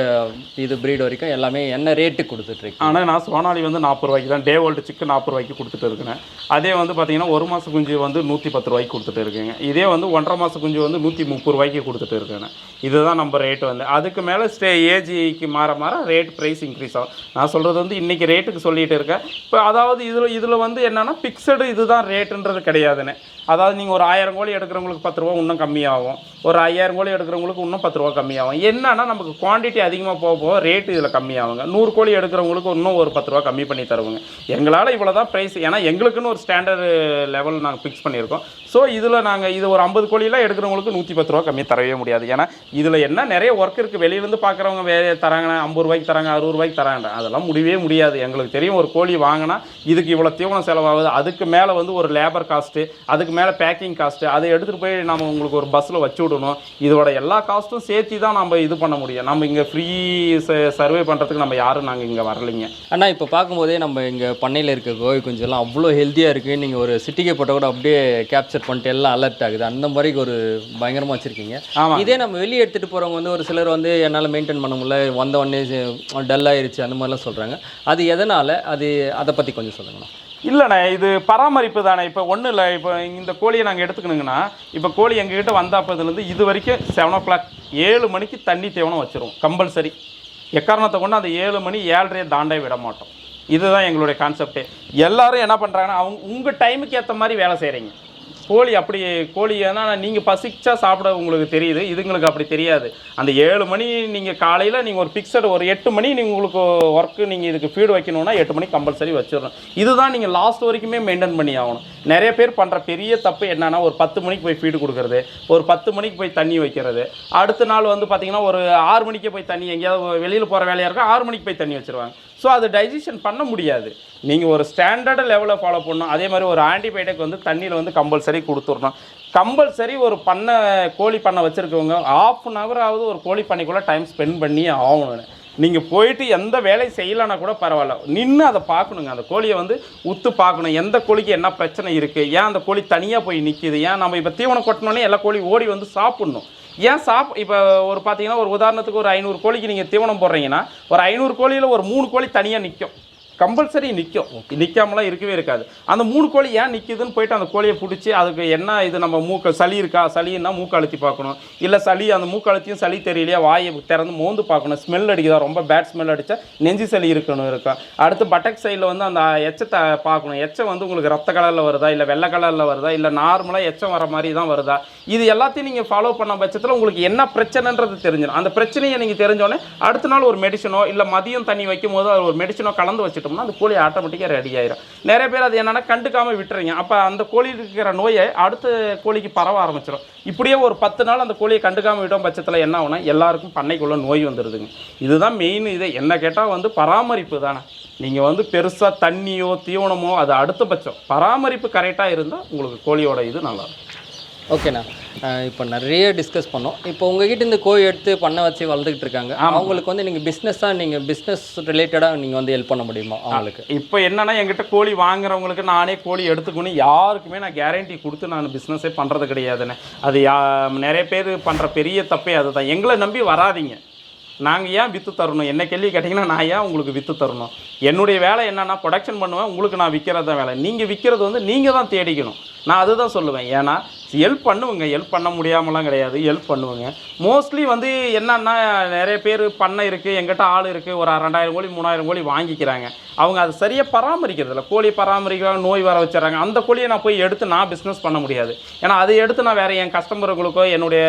இது breed வரைக்கும் எல்லாமே என்ன ரேட்டு கொடுத்துட்ருக்கு ஆனால் நான் சோனாலி வந்து நாற்பது ரூபாய்க்கு தான் டே ஓல்டு சிக்கு நாற்பது ரூபாய்க்கு கொடுத்துட்டு இருக்கேன் அதே வந்து பார்த்தீங்கன்னா ஒரு மாத குஞ்சு வந்து நூற்றி பத்து ரூபாய்க்கு கொடுத்துட்டு இருக்கேங்க. இதே வந்து ஒன்றரை மாத குஞ்சு வந்து நூற்றி முப்பது ரூபாய்க்கு கொடுத்துட்டு இருக்கேன் இதுதான் நம்ம ரேட் வந்து. அதுக்கு மேலே ஸ்டே ஏஜிக்கு மாற மாற ரேட் ப்ரைஸ் இன்க்ரீஸ் ஆகும். நான் சொல்கிறது வந்து இன்றைக்கி ரேட்டுக்கு சொல்லிட்டு இருக்கேன். இப்போ அதாவது இதில் இதில் வந்து என்னென்னா ஃபிக்ஸடு இதுதான் ரேட்டுன்றது கிடையாதுன்னு. அதாவது நீங்கள் ஒரு ஆயிரம் கோழி எடுக்கிறவங்களுக்கு பத்து ரூபா இன்னும் கம்மியாகும். ஒரு ஐயாயிரம் கோழி எடுக்கிறவங்களுக்கு இன்னும் பத்து ரூபா கம்மியாகும். என்னன்னா நமக்கு குவான்டிட்டி அதிகமாக போக போக ரேட்டு இதில் கம்மியாகுங்க. நூறு கோழி எடுக்கிறவங்களுக்கு இன்னும் ஒரு பத்து ரூபா கம்மி பண்ணி தருவோங்க. எங்களால் இவ்வளோ தான் ப்ரைஸ் ஏன்னா எங்களுக்குன்னு ஒரு ஸ்டாண்டர்டு லெவல் நாங்கள் ஃபிக்ஸ் பண்ணியிருக்கோம். ஸோ இதில் நாங்கள் இது ஒரு ஐம்பது கோழிலாம் எடுக்கிறவங்களுக்கு நூற்றி பத்து ரூபா கம்மி தரவே முடியாது. ஏன்னா இதில் என்ன நிறைய ஒர்க் இருக்குது வெளியிலேருந்து பார்க்குறவங்க வேறு தராங்க ஐம்பது ரூபாய்க்கு தராங்க அறுபது ரூபாய்க்கு தராங்க. அதெல்லாம் முடியவே முடியாது. எங்களுக்கு தெரியும் ஒரு கோழி வாங்கினா இதுக்கு இவ்வளோ தீவனம் செலவாகுது அதுக்கு மேலே வந்து ஒரு லேபர் காஸ்ட்டு அதுக்கு மேலே பேக்கிங் காஸ்ட்டு அதை எடுத்துகிட்டு போய் நம்ம உங்களுக்கு ஒரு பஸ்ஸில் வச்சு விடணும். இதோட எல்லா காஸ்ட்டும் சேர்த்து தான் நம்ம இது பண்ண முடியும். நம்ம இங்கே ஃப்ரீ சர்வே பண்ணுறதுக்கு நம்ம யாரும் நாங்கள் இங்கே வரலைங்க. அண்ணா இப்போ பார்க்கும்போதே நம்ம இங்கே பண்ணையில் இருக்க கோழி குஞ்செல்லாம் அவ்வளோ ஹெல்த்தியாக இருக்குது நீங்கள் ஒரு சிட்டிக்கு போட்டால் கூட அப்படியே கேப்சர் பண்ணிட்டு எல்லாம் அலர்ட் ஆகுது. அந்த மாதிரி ஒரு பயங்கரமாக வச்சுருக்கீங்க. ஆமாம் இதே நம்ம வெளியே எடுத்துகிட்டு போகிறவங்க வந்து ஒரு சிலர் வந்து என்னால் மெயின்டைன் பண்ண முடியல வந்த உடனே டல் ஆயிருச்சு அந்த மாதிரிலாம் சொல்கிறாங்க அது எதனால்? அது அதை பற்றி கொஞ்சம் சொல்லுங்கண்ணா. இல்லைண்ணே இது பராமரிப்பு தானே. இப்போ ஒன்றும் இல்லை இப்போ இந்த கோழியை நாங்கள் எடுத்துக்கணுங்கன்னா இப்போ கோழி எங்ககிட்ட வந்தாப்பதுலேருந்து இது வரைக்கும் செவன் ஓ கிளாக் ஏழு மணிக்கு தண்ணி தேவனம் வச்சுருவோம் கம்பல்சரி. எக்காரணத்தை கொண்டு அந்த ஏழு மணி ஏழரையை தாண்டே விட மாட்டோம். இதுதான் எங்களுடைய கான்செப்டே எல்லாரும் என்ன பண்ணுறாங்கன்னா அவங்க உங்கள் டைமுக்கு ஏற்ற மாதிரி வேலை செய்கிறீங்க கோழி அப்படி கோழி ஏன்னா நீங்கள் பசிச்சா சாப்பிட உங்களுக்கு தெரியுது. இதுங்களுக்கு அப்படி தெரியாது. அந்த ஏழு மணி நீங்கள் காலையில் நீங்கள் ஒரு ஃபிக்ஸடு ஒரு எட்டு மணி நீங்கள் உங்களுக்கு ஒர்க்கு நீங்கள் இதுக்கு ஃபீடு வைக்கணும்னா எட்டு மணி கம்பல்சரி வச்சிடணும். இதுதான் நீங்கள் லாஸ்ட் வரைக்குமே மெயின்டைன் பண்ணி ஆகணும். நிறைய பேர் பண்ணுற பெரிய தப்பு என்னென்னா ஒரு பத்து மணிக்கு போய் ஃபீடு கொடுக்குறது ஒரு பத்து மணிக்கு போய் தண்ணி வைக்கிறது. அடுத்த நாள் வந்து பார்த்தீங்கன்னா ஒரு ஆறு மணிக்கே போய் தண்ணி எங்கேயாவது வெளியில் போகிற வேலையாக இருக்கும் ஆறு மணிக்கு போய் தண்ணி வச்சுருவாங்க. ஸோ அது டைஜஷன் பண்ண முடியாது. நீங்கள் ஒரு ஸ்டாண்டர்டு லெவலில் ஃபாலோ பண்ணணும். அதே மாதிரி ஒரு ஆன்டிபயோட்டிக் வந்து தண்ணியில் வந்து கம்பல்சரி கொடுத்துடணும். கம்பல்சரி ஒரு பண்ணை கோழி பண்ணை வச்சுருக்கவங்க ஆஃப் அன் ஹவர் ஆகுது ஒரு கோழி பண்ணைக்குள்ளே டைம் ஸ்பெண்ட் பண்ணி ஆகணும் நீங்கள் போயிட்டு எந்த வேலையும் செய்யலைன்னா கூட பரவாயில்ல. நின்று அதை பார்க்கணுங்க. அந்த கோழியை வந்து உத்து பார்க்கணும். எந்த கோழிக்கு என்ன பிரச்சனை இருக்குது ஏன் அந்த கோழி தனியாக போய் நிற்கிது ஏன் நம்ம இப்போ தீவனம் கொட்டினோன்னே எல்லா கோழி ஓடி வந்து சாப்பிட்ணும். ஏன் சாப் இப்போ ஒரு பார்த்தீங்கன்னா ஒரு உதாரணத்துக்கு ஒரு ஐநூறு கோழிக்கு நீங்கள் தீவனம் போடுறீங்கன்னா ஒரு ஐநூறு கோழியில் ஒரு மூணு கோழி தனியாக நிற்கும் கம்பல்சரி நிற்கும் நிற்காமலாம் இருக்கவே இருக்காது. அந்த மூணு கோழி ஏன் நிற்கிதுன்னு போயிட்டு அந்த கோழியை பிடிச்சி அதுக்கு என்ன இது நம்ம மூக்க சளி இருக்கா? சளின்னா மூக்க அழுத்தி பார்க்கணும். இல்லை சளி அந்த மூக்கு அழுத்தியும் சளி தெரியலையா? வாயை திறந்து மோந்து பார்க்கணும். ஸ்மெல் அடிக்குதா? ரொம்ப பேட் ஸ்மெல் அடித்தா நெஞ்சு சளி இருக்கணும் இருக்கும் அடுத்து பட்டக் சைடில் வந்து அந்த எச்சத்தை பார்க்கணும். எச்சம் வந்து உங்களுக்கு ரத்த கலரில் வருதா? இல்லை வெள்ளை கலரில் வருதா? இல்லை நார்மலாக எச்சம் வர மாதிரி தான் வருதா? இது எல்லாத்தையும் நீங்கள் ஃபாலோ பண்ண பட்சத்தில் உங்களுக்கு என்ன பிரச்சனைன்றது தெரிஞ்சிடும். அந்த பிரச்சனையை நீங்கள் தெரிஞ்சோடனே அடுத்த நாள் ஒரு மெடிசனோ இல்லை மதியம் தண்ணி வைக்கும் போது அது ஒரு மெடிசனோ கலந்து வச்சுட்டோம்னா அந்த கோழி ஆட்டோமேட்டிக்காக ரெடி ஆயிரும். நிறைய பேர் அது என்னென்னா கண்டுக்காமல் விட்டுறீங்க. அப்போ அந்த கோழி இருக்கிற நோயை அடுத்த கோழிக்கு பரவ ஆரம்பிச்சிடும் இப்படியே ஒரு பத்து நாள் அந்த கோழியை கண்டுக்காமல் விட்டோம் பட்சத்தில் என்ன ஆகும்னா எல்லாருக்கும் பண்ணைக்குள்ளே நோய் வந்துடுதுங்க இதுதான் மெயின் இது. என்ன கேட்டால் வந்து பராமரிப்பு தானே. நீங்கள் வந்து பெருசாக தண்ணியோ தீவனமோ அது அடுத்த பட்சம். பராமரிப்பு கரெக்டாக இருந்தால் உங்களுக்கு கோழியோட இது நல்லாயிருக்கும் ஓகேண்ணா. இப்போ நிறைய டிஸ்கஸ் பண்ணோம். இப்போ உங்ககிட்ட இந்த கோழி எடுத்து பண்ணை வச்சு வளர்த்துக்கிட்டு இருக்காங்க. அவங்களுக்கு வந்து நீங்கள் பிஸ்னஸாக நீங்கள் பிஸ்னஸ் ரிலேட்டடாக நீங்கள் வந்து ஹெல்ப் பண்ண முடியுமா அவங்களுக்கு? இப்போ என்னன்னா என்கிட்ட கோழி வாங்குறவங்களுக்கு நானே கோழி எடுத்துக்கணும் யாருக்குமே நான் கேரண்டி கொடுத்து நான் பிஸ்னஸே பண்ணுறது கிடையாதுண்ணே. அது யா நிறைய பேர் பண்ணுற பெரிய தப்பே அதுதான். எங்களை நம்பி வராதீங்க. நாங்கள் ஏன் விற்று தரணும்? என்ன கேள்வி கேட்டிங்கன்னா நான் ஏன் உங்களுக்கு விற்று தரணும்? என்னுடைய வேலை என்னன்னா ப்ரொடக்ஷன் பண்ணுவேன். உங்களுக்கு நான் விற்கிறது தான் வேலை. நீங்கள் விற்கிறது வந்து நீங்கள் தான் தேடிக்கணும். நான் அதுதான் சொல்லுவேன். ஏன்னா ஹெல்ப் பண்ணுவேங்க. ஹெல்ப் பண்ண முடியாமலாம் கிடையாது. ஹெல்ப் பண்ணுவேங்க. மோஸ்ட்லி வந்து என்னன்னா நிறைய பேர் பண்ணை இருக்குது எங்கிட்ட ஆள் இருக்குது ஒரு ரெண்டாயிரம் கோழி மூணாயிரம் கோழி வாங்கிக்கிறாங்க. அவங்க அதை சரியாக பராமரிக்கிறதில்ல. கோழி பராமரிக்கிறாங்க நோய் வர வச்சுறாங்க. அந்த கோழியை நான் போய் எடுத்து நான் பிஸ்னஸ் பண்ண முடியாது. ஏன்னா அதை எடுத்து நான் வேறு என் கஸ்டமர்களுக்கோ என்னுடைய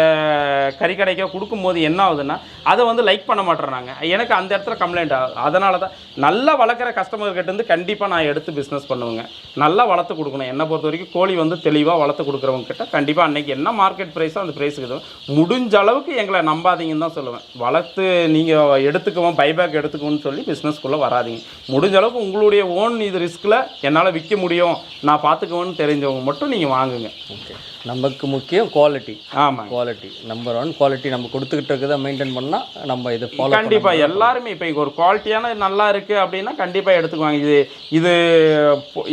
கறிக்கடைக்கோ கொடுக்கும்போது என்ன ஆகுதுன்னா அதை வந்து லைக் பண்ண மாட்டேறாங்க. எனக்கு அந்த இடத்துல கம்ப்ளைண்ட் ஆகுது அதனால தான் நல்லா வளர்க்குற கஸ்டமர்கிட்டேருந்து கண்டிப்பாக நான் எடுத்து பிஸ்னஸ் பண்ணுவேங்க. நல்லா வளர்த்து கொடுக்கணும். என்னை பொறுத்த வரைக்கும் கோழி வந்து தெளிவாக வளர்த்து கொடுக்குறவங்க கிட்ட கண்டிப்பாக அன்னைக்கு என்ன மார்க்கெட் ப்ரைஸோ அந்த ப்ரைஸுக்கு இது முடிஞ்ச அளவுக்கு எங்களை நம்பாதீங்கன்னு தான் சொல்லுவேன். வளர்த்து நீங்கள் எடுத்துக்குவோம் பைபேக் எடுத்துக்குவோம்னு சொல்லி பிஸ்னஸ்க்குள்ளே வராதீங்க. முடிஞ்ச அளவுக்கு உங்களுடைய ஓன் இது ரிஸ்கில் என்னால் விற்க முடியும் நான் பார்த்துக்குவேன்னு தெரிஞ்சவங்க மட்டும் நீங்கள் வாங்குங்க. ஓகே நமக்கு முக்கியம் குவாலிட்டி ஆமாங்க குவாலிட்டி நம்பர் ஒன் குவாலிட்டி நம்ம கொடுத்துக்கிட்டு இருக்கிறத மெயின்டைன் பண்ணால் நம்ம இதை ஃபாலோ கண்டிப்பா எல்லாருமே இப்போ இங்க ஒரு குவாலிட்டியான நல்லா இருக்கு அப்படின்னா கண்டிப்பா எடுத்துக்குவாங்க. இது இது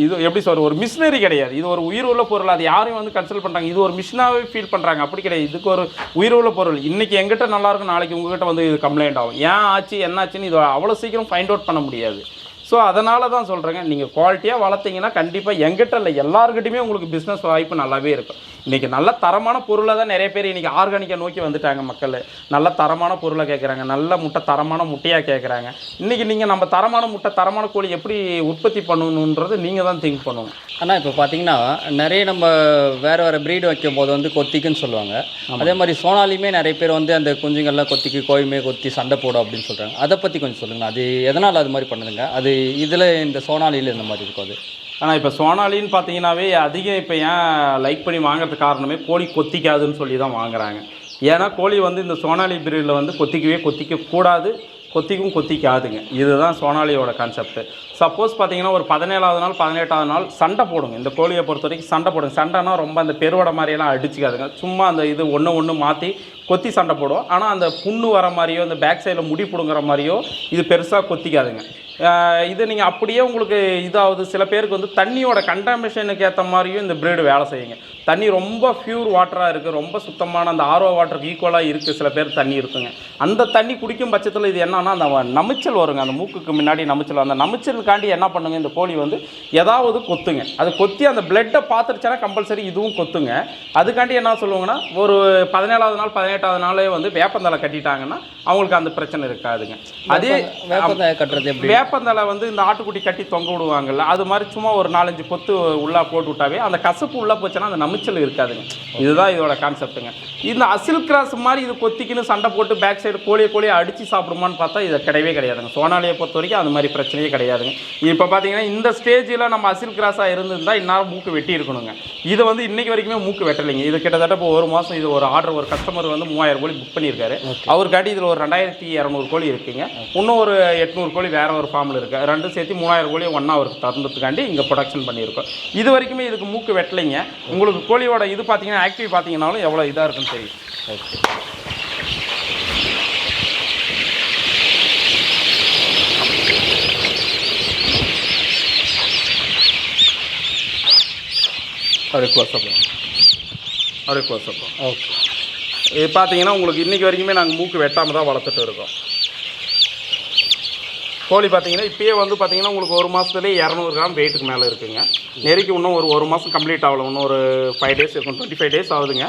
இது எப்படி சொல்ற ஒரு மிஷினரி கிடையாது. இது ஒரு உயிர் உள்ள பொருள். அது யாரையும் வந்து கன்சல்ட் பண்ணுறாங்க இது ஒரு மிஷினாகவே ஃபீல் பண்ணுறாங்க அப்படி கிடையாது. இதுக்கு ஒரு உயிர் உள்ள பொருள். இன்றைக்கி எங்கிட்ட நல்லா இருக்கும் நாளைக்கு உங்ககிட்ட வந்து இது கம்ப்ளைண்ட் ஆகும். ஏன் ஆச்சு என்னாச்சுன்னு இது அவ்வளோ சீக்கிரம் ஃபைண்ட் அவுட் பண்ண முடியாது. ஸோ அதனால தான் சொல்கிறேங்க நீங்கள் குவாலிட்டியாக வளர்த்தீங்கன்னா கண்டிப்பாக எங்கிட்ட இல்லை எல்லாருக்கிட்டையுமே உங்களுக்கு பிஸ்னஸ் வாய்ப்பு நல்லாவே இருக்கும். இன்றைக்கி நல்ல தரமான பொருளை தான் நிறைய பேர் இன்றைக்கி ஆர்கானிக்கை நோக்கி வந்துட்டாங்க மக்கள். நல்ல தரமான பொருளை கேட்குறாங்க நல்ல முட்டை தரமான முட்டையாக கேட்குறாங்க இன்றைக்கி நீங்கள் நம்ம தரமான முட்டை தரமான கோழி எப்படி உற்பத்தி பண்ணணுன்றது நீங்கள் தான் திங்க் பண்ணணும். ஆனால் இப்போ பார்த்தீங்கன்னா நிறைய நம்ம வேறு வேறு ப்ரீடு வைக்கும் போது வந்து கொத்திக்குன்னு சொல்லுவாங்க. அதே மாதிரி சோனாலியுமே நிறைய பேர் வந்து அந்த குஞ்சுங்கள்லாம் கொத்திக்கு கோயுமே கொத்தி சண்டை போடும் அப்படின்னு சொல்கிறாங்க அதை பற்றி கொஞ்சம் சொல்லுங்கள் அது எதனால் அது மாதிரி பண்ணுதுங்க? அது இதில் இந்த சோனாலியில் இந்த மாதிரி இருக்கும் அது. ஆனால் இப்போ சோனாலின்னு பார்த்தீங்கன்னாவே அதிகம் இப்போ ஏன் லைக் பண்ணி வாங்குறதுக்கு காரணமே கோழி கொத்திக்காதுன்னு சொல்லி தான் வாங்குறாங்க. ஏன்னா கோழி வந்து இந்த சோனாலி பிரீடில் வந்து கொத்திக்கவே கொத்திக்க கூடாது. கொத்திக்கும் கொத்திக்காதுங்க. இதுதான் சோனாலியோட கான்செப்ட் சப்போஸ் பார்த்தீங்கன்னா ஒரு பதினேழாவது நாள் பதினெட்டாவது நாள் சண்டை போடுங்க. இந்த கோழியை பொறுத்த வரைக்கும் சண்டை போடுங்க. சண்டைனா ரொம்ப அந்த பெருவடை மாதிரியெல்லாம் அடிச்சுக்காதுங்க. சும்மா அந்த இது ஒன்று ஒன்று மாற்றி கொத்தி சண்டை போடும் ஆனால் அந்த புண்ணு வர மாதிரியோ இந்த பேக் சைடில் முடி பிடுங்குற மாதிரியோ இது பெருசாக கொத்திக்காதுங்க. இது நீங்கள் அப்படியே உங்களுக்கு இதாகுது சில பேருக்கு வந்து தண்ணியோட கண்டாமினேஷனுக்கு ஏற்ற மாதிரியும் இந்த பிரீடு வேலை செய்யுங்க. தண்ணி ரொம்ப ப்யூர் வாட்டராக இருக்குது ரொம்ப சுத்தமான அந்த ஆர்ஓ வாட்டருக்கு ஈக்குவலாக இருக்குது சில பேர் தண்ணி இருக்குங்க. அந்த தண்ணி குடிக்கும் பட்சத்தில் இது என்னன்னா அந்த நமிச்சல் வருங்க. அந்த மூக்குக்கு முன்னாடி நமிச்சல் அந்த நமிச்சலுக்காண்டி என்ன பண்ணுங்க இந்த கோழி வந்து ஏதாவது கொத்துங்க. அது கொத்தி அந்த பிளட்டை பார்த்துருச்சுன்னா கம்பல்சரி இதுவும் கொத்துங்க. அதுக்காண்டி என்ன சொல்லுவாங்கன்னா ஒரு பதினேழாவது நாள் பதினேழு நாளே வந்து வேப்பந்தலை கட்டிட்டாங்கன்னா அவங்களுக்கு அந்த பிரச்சனை இருக்காதுங்க. அதே கட்டுறது வேப்பந்தலை வந்து இந்த ஆட்டுக்குட்டி கட்டி தொங்க விடுவாங்கல்ல அது மாதிரி சும்மா ஒரு நாலஞ்சு கொத்து உள்ளா போட்டு விட்டாவே அந்த கசப்பு உள்ளே போச்சுன்னா அந்த நமிச்சல் இருக்காதுங்க. இதுதான் இதோட கான்செப்ட்டுங்க இந்த அசில் கிராஸ் மாதிரி இது கொத்திக்கின்னு சண்டை போட்டு பேக் சைடு கோழியை கோழியை அடித்து சாப்பிடுமான்னு பார்த்தா இது கிடையவே கிடையாதுங்க. சோனாலியை பொறுத்த வரைக்கும் அது மாதிரி பிரச்சனையே கிடையாதுங்க. இப்போ பார்த்தீங்கன்னா இந்த ஸ்டேஜில் நம்ம அசில் கிராஸாக இருந்திருந்தால் இந்நேரம் மூக்கு வெட்டி இருக்கணுங்க இது வந்து இன்னைக்கு வரைக்குமே மூக்கு வெட்டலைங்க. இது கிட்டத்தட்ட இப்போ ஒரு மாதம் இது ஒரு ஆர்டர் ஒரு கஸ்டமர் வந்து மூவாயிரம் கோழி புக் பண்ணியிருக்காரு. அவருக்காட்டி இதில் ஒரு ரெண்டாயிரத்தி இரநூறு கோழி இருக்குங்க. இன்னும் ஒரு எட்நூறு கோழி வேற ஒரு ஃபார்மில் இருக்கு. ரெண்டும் சேர்த்து மூவாயிரம் கோழி ஒன்றா அவருக்கு தந்துட்டுக்காண்டி இங்கே ப்ரொடக்ஷன் பண்ணியிருக்கோம். இது வரைக்குமே இதுக்கு மூக்கு வெட்டலைங்க. உங்களுக்கு கோழியோட இது பார்த்தீங்கன்னா ஆக்டிவ் பார்த்தீங்கன்னாலும் எவ்வளோ இதாக இருக்குன்னு தெரியும். ஓகே அப்படியே க்ளோஸ் அப் அப்படியே க்ளோஸ் அப் ஓகே இது பார்த்தீங்கன்னா உங்களுக்கு இன்றைக்கி வரைக்குமே நாங்கள் மூக்கு வெட்டாமல் தான் வளர்த்துட்டு இருக்கோம். கோழி பார்த்தீங்கன்னா இப்போயே வந்து பார்த்தீங்கன்னா உங்களுக்கு ஒரு மாதத்துலேயே இரநூறு கிராம் வெயிட்டுக்கு மேலே இருக்குங்க. நெருக்கி இன்னும் ஒரு ஒரு மாதம் கம்ப்ளீட் ஆகல. இன்னும் ஒரு ஃபைவ் டேஸ் இருக்கும் டுவெண்ட்டி ஃபைவ் டேஸ் ஆகுதுங்க.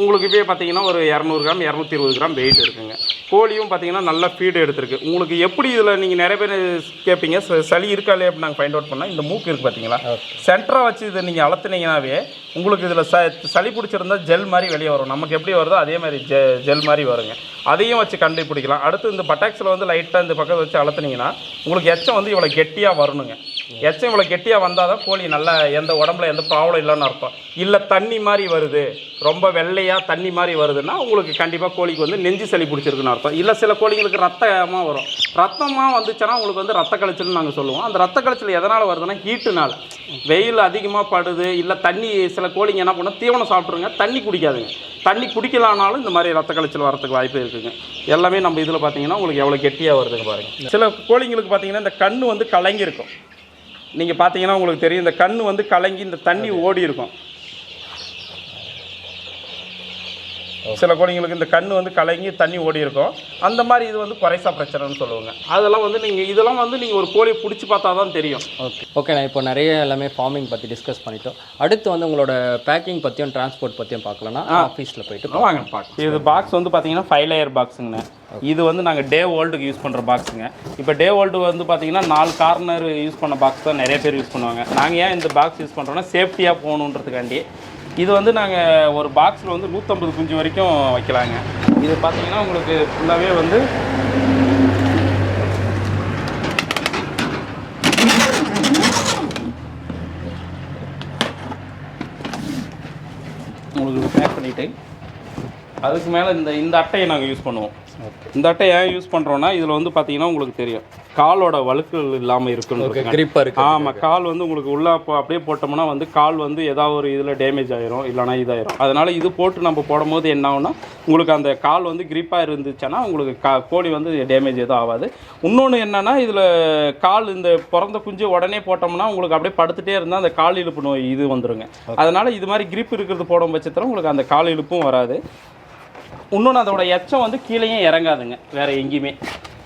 உங்களுக்கு இப்போயே பார்த்தீங்கன்னா ஒரு இரநூறு கிராம் இரநூத்தி இருபது கிராம் வெயிட் இருக்குங்க. கோழியும் பார்த்தீங்கன்னா நல்ல ஃபீடு எடுத்திருக்கு. உங்களுக்கு எப்படி இதில் நீங்கள் நிறைய பேர் கேட்பீங்க சளி இருக்கா இல்லையா அப்படின்னு நாங்கள் ஃபைண்ட் அவுட் பண்ணால் இந்த மூக்கு இருக்குது பார்த்தீங்களா சென்டராக வச்சு இதை நீங்கள் அழுத்துனீங்கனாவே உங்களுக்கு இதில் ச சளி பிடிச்சிருந்தா ஜெல் மாதிரி வெளியே வரும். நமக்கு எப்படி வருதோ அதே மாதிரி ஜெ ஜெல் மாதிரி வருங்க. அதையும் வச்சு கண்டுபிடிக்கலாம். அடுத்து இந்த பட்டாக்ஸில் வந்து லைட்டாக இந்த பக்கம் வச்சு அழுத்துனீங்கன்னா உங்களுக்கு எச்சம் வந்து இவ்வளோ கெட்டியாக வரணுங்க. எச்சம் இவ்வளோ கெட்டியாக வந்தால் தான் கோழி நல்லா எந்த உடம்புல எந்த ப்ராப்ளம் இல்லைன்னு அர்த்தம். இல்லை தண்ணி மாதிரி வருது. ரொம்ப வெள்ளையாக தண்ணி மாதிரி வருதுன்னா உங்களுக்கு கண்டிப்பாக கோழிக்கு வந்து நெஞ்சு சளி பிடிச்சிருக்குன்னு அர்த்தம். இல்லை சில கோழிங்களுக்கு ரத்தமாக வரும். ரத்தமாக வந்துச்சுன்னா உங்களுக்கு வந்து ரத்த கழிச்சல்னு நாங்கள் சொல்லுவோம். அந்த ரத்த கழிச்சல் எதனால் வருதுன்னா ஹீட்டுனால் வெயில் அதிகமாக படுது. இல்லை தண்ணி சில கோழிங்க என்ன பண்ணும்? தீவனம் சாப்பிட்ருங்க தண்ணி குடிக்காதுங்க. தண்ணி குடிக்கலானாலும் இந்த மாதிரி ரத்த கழிச்சல் வரதுக்கு வாய்ப்பு இருக்குங்க. எல்லாமே நம்ம இதில் பார்த்தீங்கன்னா உங்களுக்கு எவ்வளோ கெட்டியாக வருதுங்க பாருங்கள் சில கோழிங்களுக்கு பார்த்தீங்கன்னா இந்த கண் வந்து கலங்கி இருக்கும் நீங்கள் பார்த்தீங்கன்னா உங்களுக்கு தெரியும் இந்த கண்ணு வந்து கலங்கி இந்த தண்ணி ஓடி இருக்கும் சில கோழிங்களுக்கு இந்த கண்ணு வந்து கலங்கி தண்ணி ஓடி இருக்கும். அந்த மாதிரி இது வந்து குறைசா பிரச்சனைன்னு சொல்லுவாங்க. அதெல்லாம் வந்து நீங்கள் இதெல்லாம் வந்து நீங்கள் ஒரு கோழியை பிடிச்சி பார்த்தா தான் தெரியும். ஓகே. ஓகே நான் இப்போ நிறைய எல்லாமே ஃபார்மிங் பற்றி டிஸ்கஸ் பண்ணிட்டோம். அடுத்து வந்து உங்களோட பேக்கிங் பற்றியும் டிரான்ஸ்போர்ட் பற்றியும் பார்க்கலன்னா ஆஃபீஸில் போயிட்டு வாங்க பார்க்க இது பாக்ஸ் வந்து பார்த்தீங்கன்னா ஃபைவ் லேயர் பாக்ஸுங்கண்ணே இது வந்து நாங்கள் டே ஓல்டுக்கு யூஸ் பண்ணுற பாக்ஸுங்க இப்போ டே ஓல்டு வந்து பார்த்தீங்கன்னா நாலு கார்னர் யூஸ் பண்ண பாக்ஸ் தான் நிறைய பேர் யூஸ் பண்ணுவாங்க. நாங்கள் ஏன் இந்த பாக்ஸ் யூஸ் பண்ணுறோன்னா சேஃப்டியாக போகணுன்றதுக்காண்டி. இது வந்து நாங்கள் ஒரு பாக்ஸில் வந்து நூற்றம்பது குஞ்சு வரைக்கும் வைக்கலாங்க. இது பார்த்தீங்கன்னா உங்களுக்கு ஃபுல்லாகவே வந்து உங்களுக்கு பேக் பண்ணிவிட்டு அதுக்கு மேலே இந்த இந்த அட்டையை நாங்கள் யூஸ் பண்ணுவோம். இந்த அட்டை ஏன் யூஸ் பண்ணுறோன்னா இதில் வந்து பார்த்தீங்கன்னா உங்களுக்கு தெரியும். காலோட வழுக்குகள் இல்லாமல் இருக்குன்னு கிரிப்பாக ஆமாம் கால் வந்து உங்களுக்கு உள்ளே அப்போ அப்படியே போட்டோம்னா வந்து கால் வந்து ஏதாவது ஒரு இதில் டேமேஜ் ஆயிரும் இல்லைனா இதாயிரும். அதனால் இது போட்டு நம்ம போடும்போது என்ன ஆகும்னா உங்களுக்கு அந்த கால் வந்து கிரிப்பாக இருந்துச்சுன்னா உங்களுக்கு கா கோழி வந்து டேமேஜ் எதுவும் ஆகாது. இன்னொன்று என்னன்னா இதில் கால் இந்த பிறந்த குஞ்சு உடனே போட்டோம்னா உங்களுக்கு அப்படியே படுத்துட்டே இருந்தால் அந்த கால் இழுப்பு நோய் இது வந்துருங்க. அதனால் இது மாதிரி கிரிப் இருக்கிறது போடும் பட்சத்தில் உங்களுக்கு அந்த கால் இழுப்பும் வராது. இன்னொன்று அதோட எச்சம் வந்து கீழேயும் இறங்காதுங்க. வேறு எங்கேயுமே.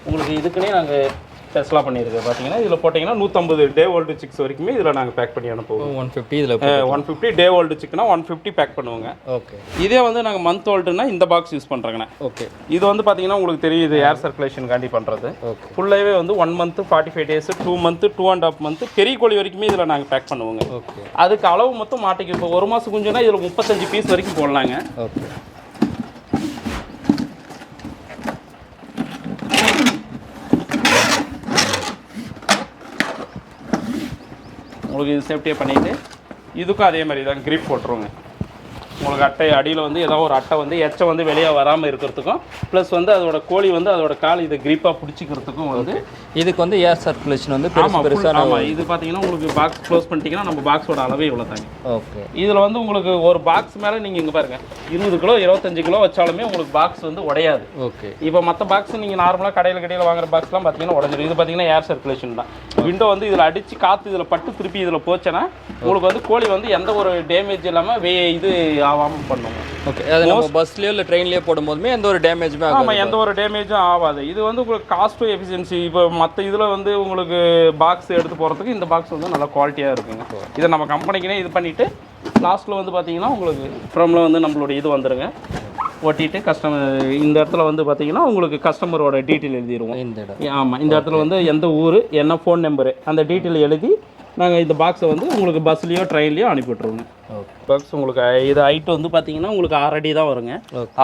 உங்களுக்கு இதுக்குன்னே நாங்கள் ஸ்பெஷலாக பண்ணியிருக்கோம். பார்த்தீங்கன்னா இதில் போட்டிங்கன்னா நூற்றம்பது டே ஓல்டு சிக்ஸ் வரைக்குமே இதில் நாங்கள் பேக் பண்ணி அனுப்புவோம். ஒன் ஃபிஃப்டி இதில் ஒன் ஃபிஃப்டி டே ஓல்டு சிக்கனா ஒன் ஃபிஃப்டி பேக் பண்ணுவோங்க. ஓகே. இதே வந்து நாங்கள் மந்த் ஓல்டுனா இந்த பாக்ஸ் யூஸ் பண்ணுறோங்கண்ணே ஓகே. இது வந்து பார்த்தீங்கன்னா உங்களுக்கு தெரியும் இது ஏர் சர்க்குலேஷனுக்காண்டி பண்ணுறது ஓகே. ஃபுல்லாகவே வந்து one month forty five days two month two and half month பெரிய கோழி வரைக்குமே இதில் நாங்கள் பேக் பண்ணுவோங்க. ஓகே. அதுக்கு அளவு மொத்தம் மாட்டிக்கு இப்போ ஒரு மாதம் குஞ்சுனா இதில் முப்பத்தஞ்சு பீஸ் வரைக்கும் போடலாங்க. ஓகே. உங்களுக்கு இது சேஃப்டியாக பண்ணிவிட்டு இதுக்கும் அதே மாதிரி தான் கிரிப் போட்டுருவோங்க. உங்களுக்கு அட்டை அடியில் வந்து ஏதோ ஒரு அட்டை வந்து எச்சம் வந்து வெளியே வராமல் இருக்கிறதுக்கும் ப்ளஸ் வந்து அதோட கோழி வந்து அதோட கால் இதை கிரிப்பாக பிடிச்சிக்கிறதுக்கும் வந்து இதுக்கு வந்து ஏர் சர்க்குலேஷன் வந்து ஆமாம் பெருசாக ஆமாம் இது பார்த்தீங்கன்னா உங்களுக்கு பாக்ஸ் க்ளோஸ் பண்ணிட்டீங்கன்னா நம்ம பாக்ஸோட அளவே இவ்வளோ தாங்க. ஓகே இதில் வந்து உங்களுக்கு ஒரு பாக்ஸ் மேலே நீங்கள் இங்கே பாருங்கள் இருபது கிலோ இருபத்தஞ்சு கிலோ வச்சாலுமே உங்களுக்கு பாக்ஸ் வந்து உடையாது. ஓகே இப்போ மற்ற பாக்ஸ் நீங்கள் நார்மலாக கடையில் கடையில் வாங்குற பாக்ஸ்லாம் பார்த்தீங்கன்னா உடஞ்சிரும். இது பார்த்தீங்கன்னா ஏர் சர்க்குலேஷன் தான். விண்டோ வந்து இதில் அடித்து காற்று இதில் பட்டு திருப்பி இதில் போச்சுன்னா உங்களுக்கு வந்து கோழி வந்து எந்த ஒரு டேமேஜ் இல்லாமல் வே இது ஆகாமல் பண்ணுங்க ஓகே அது நம்ம பஸ்லயோ இல்லை ட்ரெயின்லயோ போடும்போதுமே எந்த ஒரு டேமேஜுமே ஆமாம் எந்த ஒரு டேமேஜும் ஆகாது. இது வந்து உங்களுக்கு காஸ்ட்டும் எஃபிஷியன்சி இப்போ மற்ற இதில் வந்து உங்களுக்கு பாக்ஸ் எடுத்து போகிறதுக்கு இந்த பாக்ஸ் வந்து நல்லா குவாலிட்டியாக இருக்குங்க. இதை நம்ம கம்பெனிக்குனே இது பண்ணிவிட்டு லாஸ்ட்டில் வந்து பார்த்தீங்கன்னா உங்களுக்கு ஃப்ரம்ல வந்து நம்மளுடைய இது வந்துருங்க. ஒட்டிட்டு கஸ்டமர் இந்த இடத்துல வந்து பார்த்தீங்கன்னா உங்களுக்கு கஸ்டமரோட டீட்டெயில் எழுதிடுவோம் இந்த இடம். ஆமாம் இந்த இடத்துல வந்து எந்த ஊர் என்ன ஃபோன் நம்பரு அந்த டீட்டெயில் எழுதி நாங்கள் இந்த பாக்ஸை வந்து உங்களுக்கு பஸ்லேயோ ட்ரெயின்லேயோ அனுப்பி விட்ருவோங்க ஓகே பாக்ஸ் உங்களுக்கு இது ஹைட் வந்து பார்த்தீங்கன்னா உங்களுக்கு ஆறு அடி தான் வருங்க.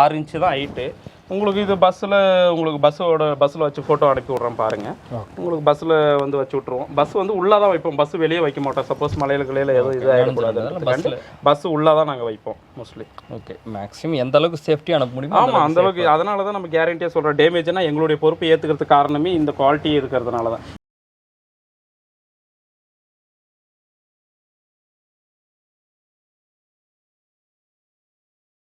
ஆறு இன்ச்சு தான் ஹைட்டு உங்களுக்கு இது பஸ்ஸில் உங்களுக்கு பஸ்ஸோட பஸ்ஸில் வச்சு ஃபோட்டோ அனுப்பி விட்றேன் பாருங்கள். உங்களுக்கு பஸ்ஸில் வந்து வச்சு விட்ருவோம் பஸ் வந்து உள்ளே தான் வைப்போம். பஸ் வெளியே வைக்க மாட்டோம். சப்போஸ் மலையில கிளையில எதுவும் இது ஆகிடக்கூடாது பஸ் உள்ளே தான் நாங்கள் வைப்போம் மோஸ்ட்லி ஓகே மேக்ஸிமம் எந்த அளவுக்கு சேஃப்டி அனுப்ப முடியுமோ ஆமாம் அந்த அளவுக்கு அதனால தான் நம்ம கேரண்டியாக சொல்கிறோம் டேமேஜ்னா எங்களுடைய பொறுப்பு ஏற்றுக்கிறதுக்கு காரணமே இந்த குவாலிட்டி இருக்கிறதுனால தான்